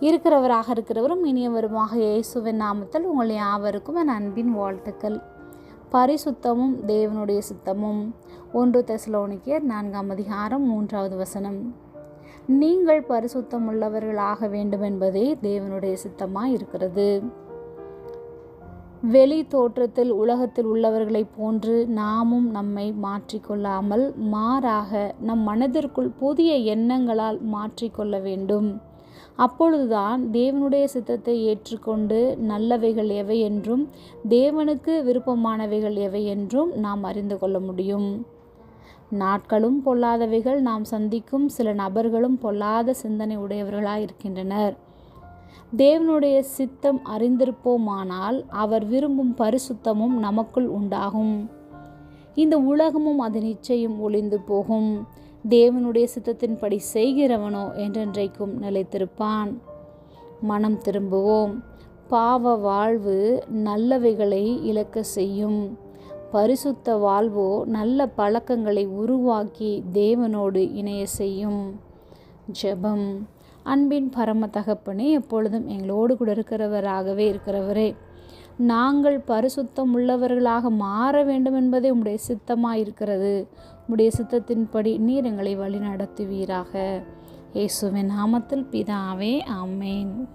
இருக்கிறவராக இருக்கிறவரும் இனியவருமாக இயேசுவின் நாமத்தில் உங்கள் யாவருக்கும் என் அன்பின் வாழ்த்துக்கள். பரிசுத்தமும் தேவனுடைய சித்தமும். ஒன்று தெசலோனிக்கர் நான்காம் அதிகாரம் மூன்றாவது வசனம். நீங்கள் பரிசுத்தம் உள்ளவர்களாக வேண்டும் என்பதே தேவனுடைய சித்தமாக இருக்கிறது. வெளி தோற்றத்தில் உலகத்தில் உள்ளவர்களைப் போன்று நாமும் நம்மை மாற்றிக்கொள்ளாமல் மாறாக நம் மனதிற்குள் புதிய எண்ணங்களால் மாற்றிக்கொள்ள வேண்டும். அப்பொழுதுதான் தேவனுடைய சித்தத்தை ஏற்றுக்கொண்டு நல்லவைகள் எவை என்றும் தேவனுக்கு விருப்பமானவைகள் எவை என்றும் நாம் அறிந்து கொள்ள முடியும். நாட்களும் பொல்லாதவைகள் நாம் சந்திக்கும் சில நபர்களும் பொல்லாத சிந்தனை உடையவர்களாக இருக்கின்றனர். தேவனுடைய சித்தம் அறிந்திருப்போமானால் அவர் விரும்பும் பரிசுத்தமும் நமக்குள் உண்டாகும். இந்த உலகமும் அது நிச்சயம் ஒளிந்து போகும். தேவனுடைய சித்தத்தின்படி செய்கிறவனோ என்றென்றைக்கும் நிலைத்திருப்பான். மனம் திரும்புவோம். பாவ வாழ்வு நல்லவைகளை இழக்க செய்யும். பரிசுத்த வாழ்வோ நல்ல பழக்கங்களை உருவாக்கி தேவனோடு இணைய செய்யும். ஜெபம். அன்பின் பரம தகப்பனே எப்பொழுதும் எங்களோடு கூட இருக்கிறவராகவே இருக்கிறவரே நாங்கள் பரிசுத்தம் உள்ளவர்களாக மாற வேண்டும் என்பதே உம்முடைய சித்தமாக இருக்கிறது உம்முடைய சித்தத்தின்படி நீர் எங்களை வழி நடத்துவீராக இயேசுவின் நாமத்தில் பிதாவே ஆமேன்.